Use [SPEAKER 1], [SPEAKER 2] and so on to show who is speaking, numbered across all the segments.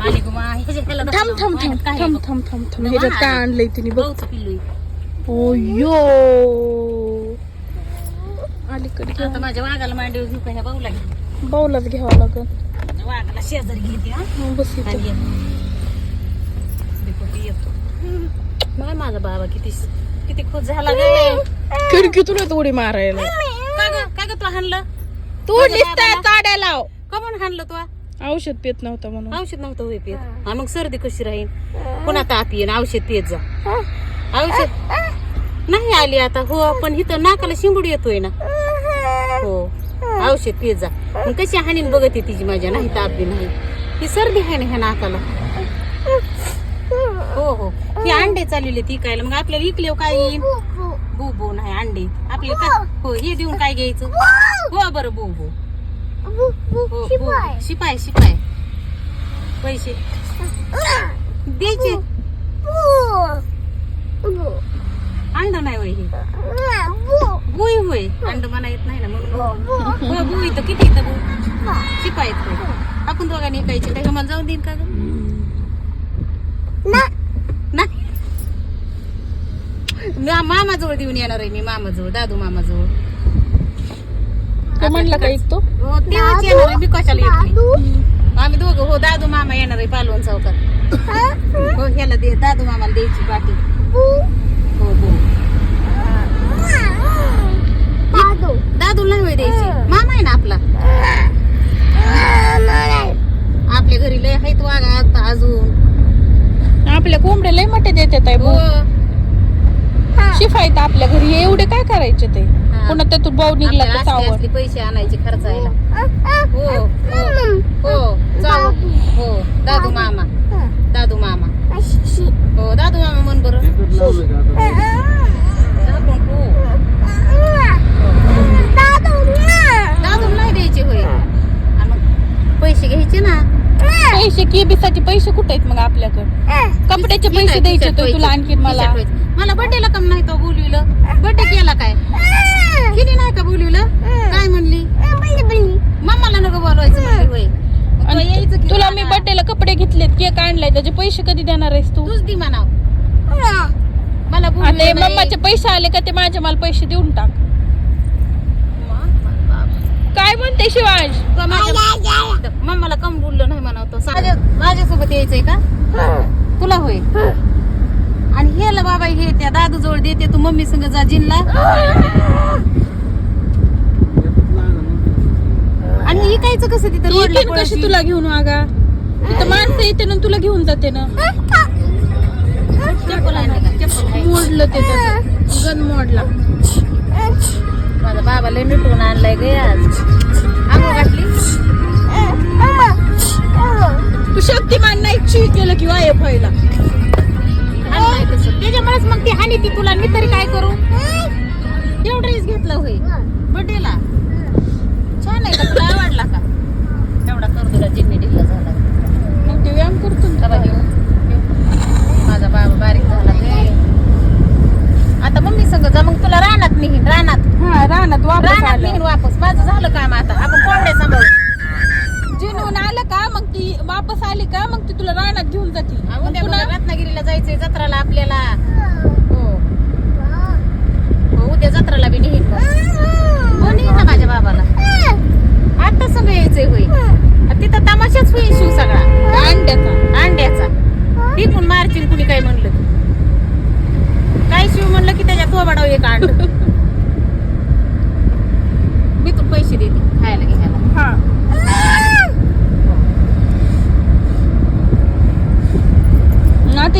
[SPEAKER 1] आली गं मा, ह्याच्या- ह्याला नको
[SPEAKER 2] थांब. थांब
[SPEAKER 1] काय आहे
[SPEAKER 2] थांब. थांब थांब थांब
[SPEAKER 1] नवा
[SPEAKER 2] ह्याच्यात काय. आणलंय तिने बघ.
[SPEAKER 1] भाऊचं पिल्लू आहे.
[SPEAKER 2] ओ यो अलीकडे
[SPEAKER 1] आता माझ्या वाघाला मांडीवर घेऊ का ह्या भाऊला घे.
[SPEAKER 2] बाऊलाच घ्यावं लागल.
[SPEAKER 1] वाघाला शेजारी घेते हा.
[SPEAKER 2] बस
[SPEAKER 1] येतो. काय माझा बाबा किती किती खुश झाला गे.
[SPEAKER 2] खिडकीतून येतो उडी मारायला.
[SPEAKER 1] काय ग काय ग तू हाणलं?
[SPEAKER 2] तू नुसता काड्या लाव.
[SPEAKER 1] का म्हणून हाणलं तू
[SPEAKER 2] औषध पित नव्हतं म्हणून.
[SPEAKER 1] औषध नव्हतं होय पित. हा. मग सर्दी कशी राहील पुन्हा ताप येईन औषध पित जा. औषध नाही आली आता. हो पण इथं नाकाला शिंबूड येतोय ना. हो औषध पित जा. मग कशी हाणीन बघते तिची माझ्या नाही ताप बी नाही. ही सर्दी आहे ना ह्या नाकाला. हो हो. ही अंडे चाललेले ती काय मग आपल्याला इकले काय येईल बू बू. नाही अंडे. आपल्याला काय हो हे देऊन काय घ्यायचं? हो बरं बू बू. शिपाय शिपाय पैसे द्यायचे अंड नाही होय बुई होय. अंड म्हणा येत नाही ना म्हणून. बुई तर किती इथं बू? शिपाय आपण दोघांनी ऐकायचे काय? मला जाऊन देईन का ग? नाही. मामाजवळ देऊन येणार आहे मी मामाजवळ दादू मामाजवळ.
[SPEAKER 2] तो म्हणला का ऐकतो?
[SPEAKER 1] हो तेव्हाच येणार आहे मी कशाला येते आम्ही दोघं हो दादू मामा येणार आहे पालवण चौकात हो ह्याला दे दादू मामाला द्यायची पाठी. हो. हो दादू. नाही होय द्यायची. मामा आहे ना आपला? आपल्या घरी लय आहेत वागा आता अजून.
[SPEAKER 2] आपल्या कोंबड्या लय मोठे देतात आहे
[SPEAKER 1] हो.
[SPEAKER 2] शिफायत आपल्या घरी. एवढे काय करायचे ते? पुन्हा त्यातून भाऊ निघला
[SPEAKER 1] आपल्याला
[SPEAKER 2] तर
[SPEAKER 1] असले
[SPEAKER 2] चावड
[SPEAKER 1] असले पैसे आणायचे खर्चायला हो. हो. हो. चाव हो. दादू मामा. दादू मामा. हो दादू मामा म्हण बरं. दाबून हो. दादू नाही द्यायचे होय. पैसे घ्यायचे ना.
[SPEAKER 2] पैसे केबीसाठी पैसे कुठे आहेत मग आपल्याकडे? कपड्याचे पैसे द्यायचे होते तुला आणखी मला.
[SPEAKER 1] मला बड्डेला कम नाही तो बोलविलं? बड्डे केला काय? केली नाही का बोलविलं? काय म्हणली? मम्माला नको बोलवायचं म्हणली होय मग तुला यायचं
[SPEAKER 2] मी? बर्थडेला कपडे घेतलेत केक आणलाय त्याचे पैसे कधी देणार आहेस तू?
[SPEAKER 1] तूच दी म्हणाव. मला
[SPEAKER 2] आता हे. मम्माचे पैसे आले का ते माझे मला पैसे देऊन टाक. म्हणते
[SPEAKER 1] तो माझ्या- मम्माला कम बोललं नाही म्हणावतो माझ्या माझ्यासोबत यायचंय का? तुला होय. आणि हेला बाबा हे त्या दादू जवळ देते तू मम्मी संग जा जिनला. आणि हे कायचं कसं तिथं
[SPEAKER 2] कशी? तुला घेऊन वागा तिथं माणसं येते ना तुला घेऊन जाते ना. मोडलं ते. गन मोडला.
[SPEAKER 1] लय मिटवून आणलाय गे आज. आंघोळ घातली?
[SPEAKER 2] तू शक्तिमान नाही ची केलं की वाय व्हायला
[SPEAKER 1] आणलाय तसं. त्याच्यामुळेच मग ती हानी ती तुला. मी तरी काय करू? एवढं ड्रेस घेतला होय. बर्थडेला छान आहे का? तुला आवडला का? एवढा कर तुला जिन्नी ढिल्ला झाला
[SPEAKER 2] मग ते व्यायाम करतो ना.
[SPEAKER 1] घेऊ. माझा बाबा बारीक झाला. गे आता मम्मी संग जा. मग तुला रानात नेहीन रानात
[SPEAKER 2] हा रानात वापस
[SPEAKER 1] रानात
[SPEAKER 2] आलं.
[SPEAKER 1] नेहीन वापस. माझं झालं काम आता. आपण कोंबड्या सांभाळू.
[SPEAKER 2] जिनून आलं का मग ती वापस आली का मग ती तुला रानात घेऊन जाते.
[SPEAKER 1] उद्या
[SPEAKER 2] पुन्हा
[SPEAKER 1] रत्नागिरीला जायचंय जत्राला आपल्याला.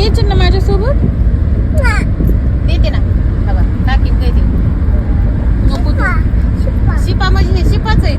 [SPEAKER 1] येशील ना माझ्यासोबत? देते ना. बाबा टाकीत देते. नको शिपा म्हणजे शिपाच आहे